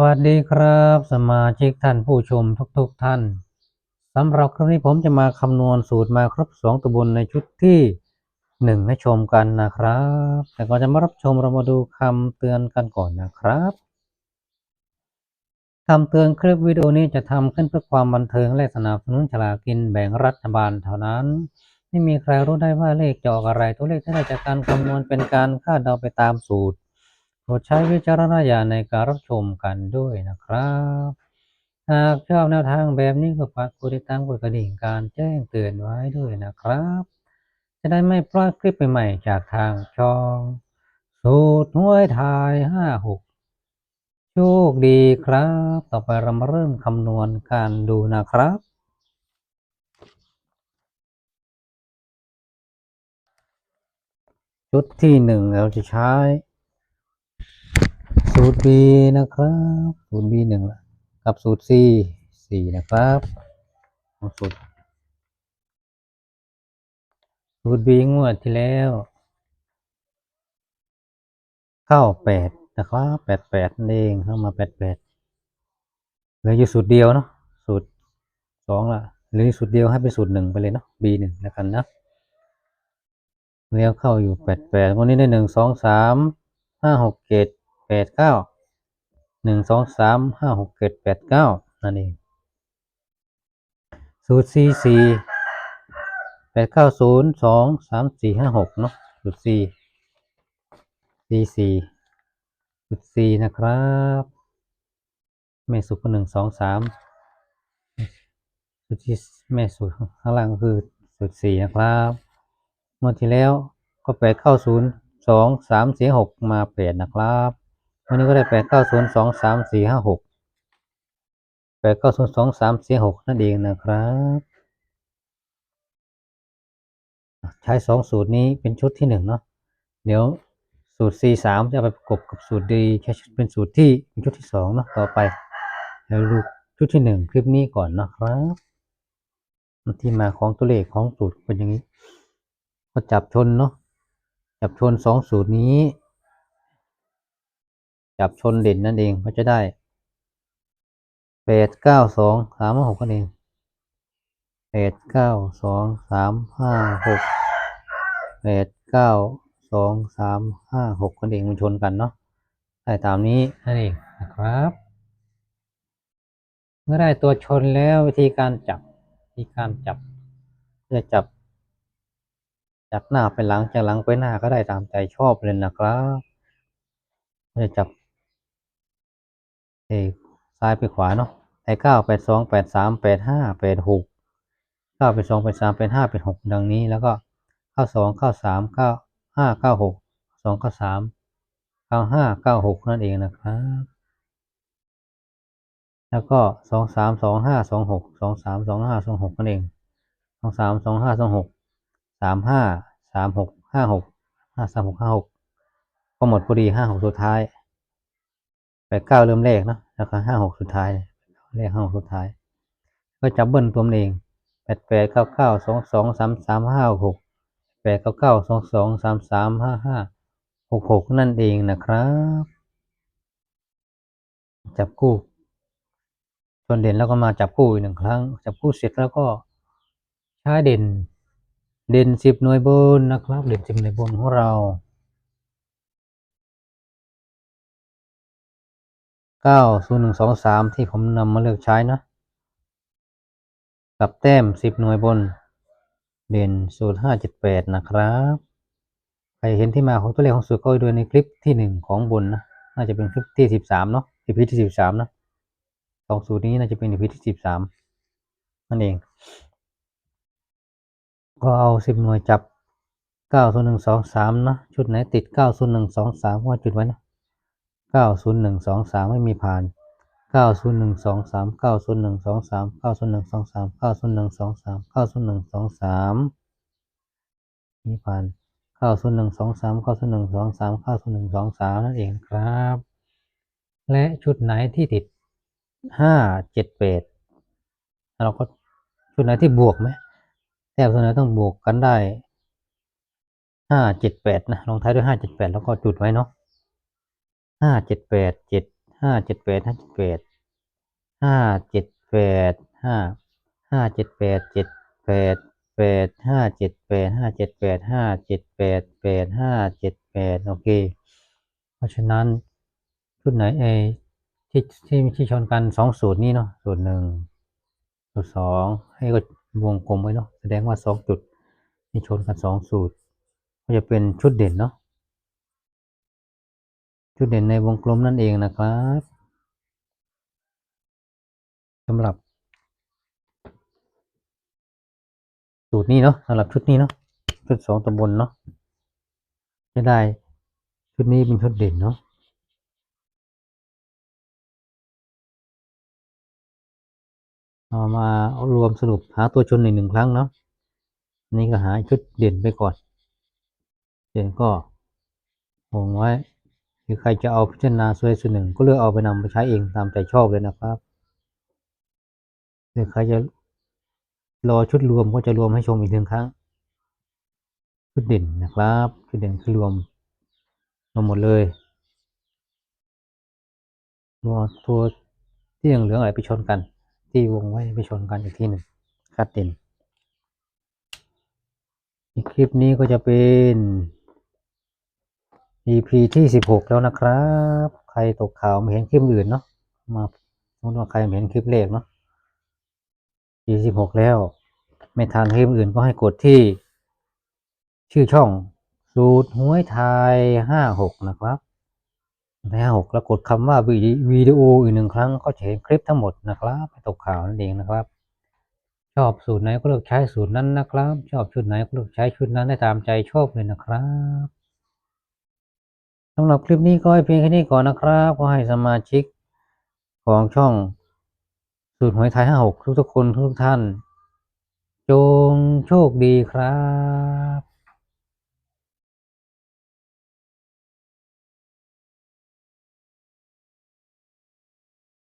วัสดีครับ สมาชิกท่านผู้ชมทุกๆทท่านสำหรับครั้งนี้ผมจะมาคำนวณสูตรมาครบสองตัวบนในชุดที่หนึ่งให้ชมกันนะครับ แต่ก่อนจะมารับชมเรามาดูคำเตือนกันก่อนนะครับคำเตือนคลิปวิดีโอนี้จะทำขึ้นเพื่อความบันเทิงและสนับสนุนฉลากกินแบ่งรัฐบาลเท่านั้น ไม่มีใครรู้ได้ว่าเลขจะออกอะไรตัวเลขที่ได้จากการคำนวณเป็นการคาดเดาไปตามสูตร โปรดใช้วิจารณญาณในการรับชมกันด้วยนะครับ หากชอบแนวทางแบบนี้ก็ฝากกดติดตามกดกระดิ่งการแจ้งเตือนไว้ด้วยนะครับ จะได้ไม่พลาดคลิปใหม่ๆจากทางช่อง สูตรหวยทายห้าหกโชคดีครับ ต่อไปเรามาเริ่มคำนวณการดูนะครับชุดที่หนึ่งเราจะใช้ สูตร B นะครับ สูตร B หนึ่งกับสูตร C สี่นะครับเอาสูตรสูตร B งวดที่แล้ว เข้าแปดนะครับแปดแปดนั่นเองเข้ามาแปดแปดเหลืออยู่สูตรเดียวเนาะสูตรสองละเหลือสูตรเดียวให้ไปสูตรหนึ่งไปเลยเนาะ B หนึ่งแล้วกันนะแล้วเข้าอยู่แปดแปดวันนี้ได้หนึ่งสองสามห้าหกเจ็ด ดเก้าหนึ่งสองสามห้าหกเจ็ดแปดเก้านั่นเองสูตร C สี่แปดเก้าศูนย์สองสามสี่ห้าหกเนาะสูตร C C สี่สูตร C นะครับแม่สูตรหนึ่งสองสามสูตรที่แม่สูตรข้างล่างก็คือสูตรสี่นะครับเมื่อที่แล้วก็แปดเข้าศูนย์สองสามสี่หกมาแปดนะครับ วันนี้ก็ได้แปดเก้าศูนย์สองสามสี่ห้าหกแปดเก้าศูนย์สองสามสี่หกนั่นเองนะครับ ใช้สองสูตรนี้เป็นชุดที่หนึ่งเนาะเดี๋ยวสูตร C สามจะไปประกบกับสูตร D ใช้เป็นสูตรที่เป็นชุดที่สองเนาะต่อไปเดี๋ยวดูชุดที่หนึ่งคลิปนี้ก่อนนะครับที่มาของตัวเลขของสูตรเป็นอย่างนี้ ก็จับชนเนาะจับชนสองสูตรนี้ จับชนเด่นนั่นเองก็จะได้แปดเก้าสองสามหกนั่นเองแปดเก้าสองสามห้าหกแปดเก้าสองสามห้าหกนั่นเองมันชนกันเนาะได้ตามนี้นั่นเองนะครับ เมื่อได้ตัวชนแล้ววิธีการจับวิธีการจับจะจับจากหน้าไปหลังจากหลังไปหน้าก็ได้ตามใจชอบเลยนะครับจะจับ ซ้ายไปขวาเนาะไอ้เก้าแปดสองแปดสามแปดห้าแปดหกเก้าแปดสองแปดสามแปดห้าแปดหกดังนี้แล้วก็เก้าสองเก้าสามเก้าห้าเก้าหกสองเก้าสามเก้าห้าเก้าหกนั่นเองนะครับ แล้วก็สองสามสองห้าสองหกสองสามสองห้าสองหกนั่นเองสองสามสองห้าสองหกสามห้าสามหกห้าหกห้าสามหกห้าหกก็หมดพอดีห้าหกสุดท้ายแปดเก้าเริ่มเลขนะ แล้วก็ห้าหกสุดท้ายเลขห้าหกสุดท้าย ก็จับเบิ้ลตัวเองแปดแปดเก้าเก้าสองสองสามสามห้าหกแปดเก้าเก้าสองสองสามสามห้าห้าหกหกนั่นเองนะครับ จับคู่ส่วนเด่นแล้วก็มาจับคู่อีกหนึ่งครั้ง จับคู่เสร็จแล้วก็ใช้เด่น เด่นสิบหน่วยบนนะครับ เด่นสิบหน่วยบนของเรา ก้าศูนย์หนึ่งสองสามที่ผมนำมาเลือกใช้นะกับแต้มสิบหน่วยบน เด่นสูตรห้าเจ็ดแปดนะครับ ใครเห็นที่มาของตัวเลขของสูตรก็ดูในคลิปที่หนึ่งของบนนะ น่าจะเป็นคลิปที่สิบสามเนาะคลิปที่สิบสามนะสองสูตรนี้น่าจะเป็นคลิปที่สิบสามนั่นเอง ก็เอาสิบหน่วยจับเก้าศูนย์หนึ่งสองสามนะ ชุดไหนติดเก้าศูนย์หนึ่งสองสามว่าจุดไว้นะ เก้าศูนย์หนึ่งสองสามไม่มีผ่านเก้าศูนย์หนึ่งสองสามเก้าศูนย์หนึ่งสองสามเก้าศูนย์หนึ่งสองสามเก้าศูนย์หนึ่งสองสามเก้าศูนย์หนึ่งสองสามมีผ่านเก้าศูนย์หนึ่งสองสามเก้าศูนย์หนึ่งสองสามเก้าศูนย์หนึ่งสองสามนั่นเองครับ และชุดไหนที่ติดห้าเจ็ดแปดเราก็ชุดไหนที่บวกไหมแต้มตัวไหนต้องบวกกันได้ห้าเจ็ดแปดนะลงท้ายด้วยห้าเจ็ดแปดแล้วก็จุดไว้เนาะ ห้าเจ็ดแปดเจ็ดห้าเจ็ดแปดห้าเจ็ดแปดห้าเจ็ดแปดห้าห้าเจ็ดแปดเจ็ดแปดแปดห้าเจ็ดแปดห้าเจ็ดแปดห้าเจ็ดแปดแปดห้าเจ็ดแปดโอเค เพราะฉะนั้นชุดไหนเอที่ที่ที่ชนกันสองสูตรนี้เนาะสูตรหนึ่งสูตรสองให้ก็วงกลมไว้เนาะแสดงว่าสองจุดที่ชนกันสองสูตร ก็จะเป็นชุดเด่นเนาะ ชุดเด่นในวงกลมนั่นเองนะครับสำหรับสูตรนี้เนาะสำหรับชุดนี้เนาะชุดสองตำบลเนาะจะได้ชุดนี้เป็นชุดเด่นเนาะเอามารวมสรุปหาตัวชนหนึ่งหนึ่งครั้งเนาะนนี้ก็หาชุดเด่นไปก่อน เด่นก็วงไว้ หรือใครจะเอาพิจารณาส่วนใดส่วนหนึ่ง ก็เลือกเอาไปนำไปใช้เองตามใจชอบเลยนะครับหรือใครจะรอชุดรวมก็จะรวมให้ชมอีกหนึ่งครั้ง ชุดเด่นนะครับชุดเด่นคือรวมรวมหมดเลยรวมตัวที่เหลืออะไรไปชนกัน ที่วงไว้ไปชนกันอีกที่หนึ่งคัดเด่นอีกคลิปนี้ก็จะเป็น EP ที่สิบหกแล้วนะครับ ใครตกข่าวไม่เห็นคลิปอื่นเนาะ มาสมมติว่าใครไม่เห็นคลิปเลขเนาะ EP สิบหกแล้ว ไม่ทันคลิปอื่นก็ให้กดที่ ชื่อช่อง สูตรหวยไทยห้าหกนะครับห้าหกแล้วกดคำว่าวิดีวิดีโออีกหนึ่งครั้งก็จะเห็นคลิปทั้งหมดนะครับไม่ตกข่าวนั่นเองนะครับ ชอบสูตรไหนก็เลือกใช้สูตรนั้นนะครับ ชอบชุดไหนก็เลือกใช้ชุดนั้นได้ตามใจชอบเลยนะครับ สำหรับคลิปนี้ก็ให้เพียงแค่นี้ก่อนนะครับก็ให้สมาชิกของช่องสูตรหวยไทยห้าหกทุกๆคนทุกท่าน จงโชคดีครับ